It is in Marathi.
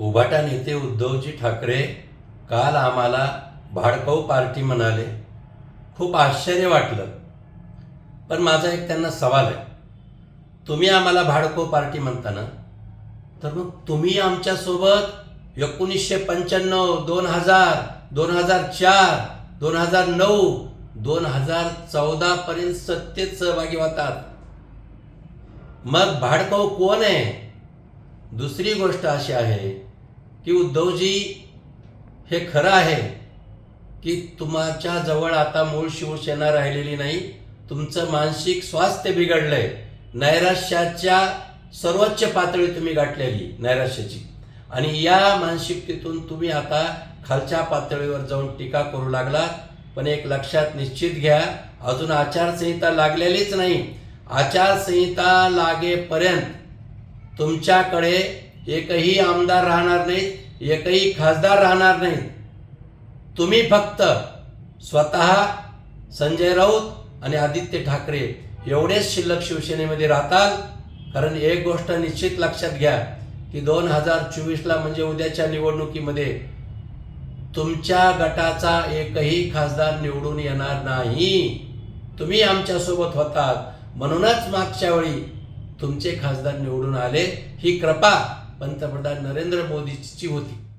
उभाटा नेते उद्धवजी ठाकरे काल आम्हाला भाडकाऊ पार्टी म्हणाले. खूप आश्चर्य वाटलं. पण माझा एक त्यांना सवाल आहे. तुम्ही आम्हाला भाडकाऊ पार्टी म्हणता ना? तर मग तुम्ही आमच्यासोबत एकोणीसशे पंच्याण्णव दोन हजार दोन हजार चार दोन हजार नऊ दोन हजार चौदापर्यंत सत्तेत सहभागी होतात. मग भाडकाऊ कोण आहे? दुसरी गोष्ट अशी आहे की उद्धवजी हे खरं आहे की तुमच्या जवळ आता मूळ शिवसेना राहिलेली नाही तुमचं मानसिक स्वास्थ्य बिघडलंय नैराश्याच्या सर्वोच्च पातळी तुम्ही गाठलेली नैराश्याची. आणि या मानसिकतेतून तुम्ही आता खालच्या पातळीवर जाऊन टीका करू लागला पण एक लक्षात निश्चित घ्या अजून आचारसंहिता लागलेलीच नाही. आचारसंहिता लागेपर्यंत तुमच्याकडे एकही आमदार राहणार नाहीत एकही खासदार राहणार नाहीत तुम्ही फक्त स्वतः संजय राऊत आणि आदित्य ठाकरे एवढेच शिल्लक शिवसेनेमध्ये राहताल. कारण एक गोष्ट निश्चित लक्षात घ्या की दोन हजार चोवीसला म्हणजे उद्याच्या निवडणुकीमध्ये तुमच्या गटाचा एकही खासदार निवडून येणार नाही. तुम्ही आमच्यासोबत होतात. म्हणूनच मागच्या वेळी तुमचे खासदार निवडून आले. ही कृपा पंतप्रधान नरेंद्र मोदीची होती.